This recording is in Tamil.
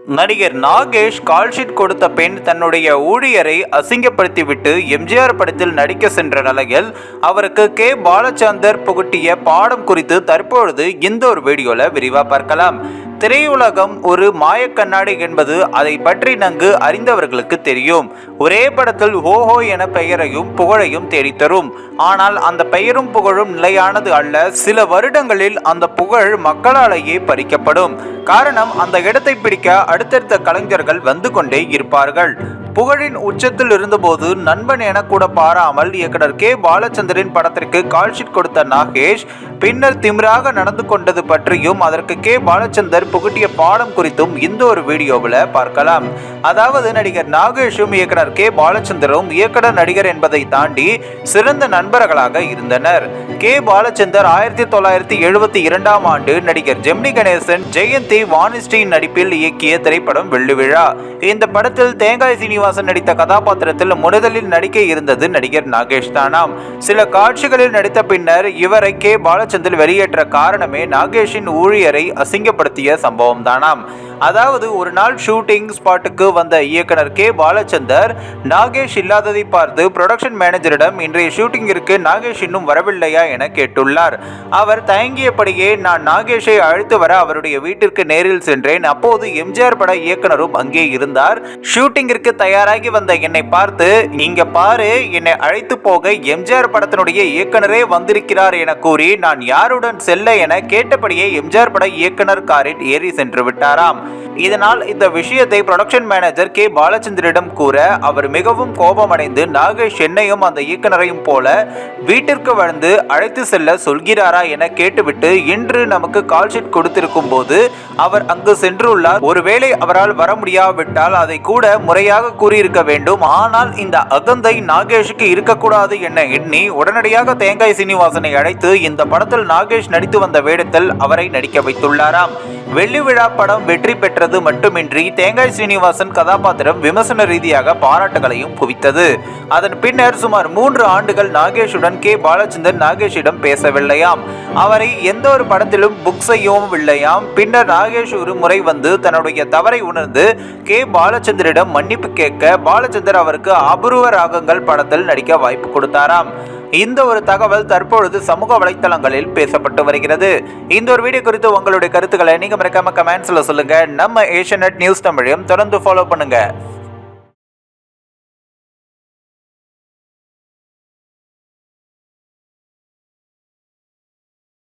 நடிகர் நாகேஷ் கால்ஷீட் கொடுத்த பெண் தன்னுடைய ஊழியரை அசிங்கப்படுத்திவிட்டு எம்ஜிஆர் படத்தில் நடிக்க சென்ற நிலையில் அவருக்கு கே. பாலச்சந்தர் புகட்டிய பாடம் குறித்து தற்பொழுது இந்த ஒரு வீடியோவில் விரிவாக பார்க்கலாம். திரையுலகம் ஒரு மாயக்கண்ணாடி என்பது அதை பற்றி நன்கு அறிந்தவர்களுக்கு தெரியும். ஒரே படத்தில் ஹோஹோ என பெயரையும் புகழையும் தேடித்தரும் ஆனால் அந்த பெயரும் புகழும் நிலையானது அல்ல. சில வருடங்களில் அந்த புகழ் மக்களாலேயே பறிக்கப்படும். காரணம் அந்த இடத்தை பிடிக்க அடுத்தடுத்த கலைஞர்கள் வந்து கொண்டே இருப்பார்கள். புகழின் உச்சத்தில் இருந்தபோது நண்பன் என கூட பாராமல் இயக்குனர் கே. பாலச்சந்தரின் படத்திற்கு கால்ஷீட் கொடுத்த நாகேஷ் பின்னர் திமிராக நடந்து கொண்டது பற்றியும் அதற்கு கே. பாலச்சந்தர் புகட்டிய பாடம் குறித்தும் இந்த ஒரு வீடியோவில் பார்க்கலாம். அதாவது நடிகர் நாகேஷும் இயக்குனர் கே. பாலச்சந்தரும் இயக்குனர் நடிகர் என்பதை தாண்டி சிறந்த நண்பர்களாக இருந்தனர். கே. பாலச்சந்தர் ஆயிரத்தி தொள்ளாயிரத்தி எழுபத்தி இரண்டாம் ஆண்டு நடிகர் ஜெமினி கணேசன் ஜெயந்தி வானிஸ்டியின் நடிப்பில் இயக்கிய திரைப்படம் வெள்ளுவிழா. இந்த படத்தில் தேங்காய் சீனிவாசன் நடித்த கதாபாத்திரத்தில் முதலில் நடிக்க இருந்தது நடிகர் நாகேஷ் தானாம். சில காட்சிகளில் நடித்த பின்னர் இவரை கே. பாலச்சந்தர் வெளியேற்ற காரணமே நாகேஷின் ஊழியரை அசிங்கப்படுத்திய சம்பவம் தானாம். அதாவது ஒரு நாள் ஷூட்டிங் ஸ்பாட்டுக்கு வந்த இயக்குனர் கே. பாலச்சந்தர் நாகேஷ் இல்லாததை பார்த்து புரொடக்ஷன் மேனேஜரிடம் இன்றைய ஷூட்டிங்கிற்கு நாகேஷ் இன்னும் வரவில்லையா? என கேட்டுள்ளார். அவர் தயங்கியபடியே நான் நாகேஷை அழைத்து வர அவருடைய வீட்டிற்கு நேரில் சென்றேன். அப்போது எம்ஜிஆர் பட இயக்குனரும் அங்கே இருந்தார். ஷூட்டிங்கிற்கு தயாராகி வந்த என்னை பார்த்து இங்க பாரு என்னை அழைத்து போக எம்ஜிஆர் படத்தினுடைய இயக்குனரே வந்திருக்கிறார் என கூறி நான் யாருடன் செல்ல என கேட்டபடியே எம்ஜிஆர் பட இயக்குனர் காரில் ஏறி சென்று விட்டாராம். இதனால் இந்த விஷயத்தை புரொடக்ஷன் மேனேஜர் கே. பாலச்சந்திரிடம் கூற அவர் மிகவும் கோபமடைந்து நாகேஷ் என்னையும் அந்த இயக்குனரையும் போல வீட்டிற்கு வந்து அழைத்து செல்ல சொல்கிறாரா என கேட்டுவிட்டு இன்று நமக்கு கால் ஷீட் கொடுத்திருக்கும் போது அவர் அங்கு சென்றுள்ளார். ஒருவேளை அவரால் வர முடியாவிட்டால் அதை கூட முறையாக கூறியிருக்க வேண்டும். ஆனால் இந்த அகந்தை நாகேஷுக்கு இருக்கக்கூடாது என எண்ணி உடனடியாக தேங்காய் சீனிவாசனை அழைத்து இந்த படத்தில் நாகேஷ் நடித்து வந்த வேடத்தில் அவரை நடிக்க வைத்துள்ளாராம். வெள்ளி விழா படம் வெற்றி பெற்றது மட்டுமின்றி தேங்காய் சீனிவாசன் கதாபாத்திரம் விமர்சன ரீதியாக பாராட்டுகளையும் குவித்தது. அதன் பின்னர் சுமார் மூன்று ஆண்டுகள் நாகேஷுடன் கே. பாலச்சந்தர் நாகேஷிடம் பேசவில்லையாம். அவரை எந்த ஒரு படத்திலும் புக் செய்யவும் இல்லையாம் பின்னர் நாகேஷ் ஒரு முறை வந்து தன்னுடைய தவறை உணர்ந்து கே. பாலச்சந்தரிடம் மன்னிப்பு கேட்க பாலச்சந்தர் அவருக்கு அபூர்வ ராகங்கள் படத்தில் நடிக்க வாய்ப்பு கொடுத்தாராம். இந்த ஒரு தகவல் தற்பொழுது சமூக வலைத்தளங்களில் பேசப்பட்டு வருகிறது. இந்த ஒரு வீடியோ குறித்து உங்களுடைய கருத்துக்களை நீங்க மறக்காம கமெண்ட்ஸ்ல சொல்லுங்க. நம்ம ஏஷியநெட் நியூஸ் தமிழையும் தொடர்ந்து ஃபாலோ பண்ணுங்க.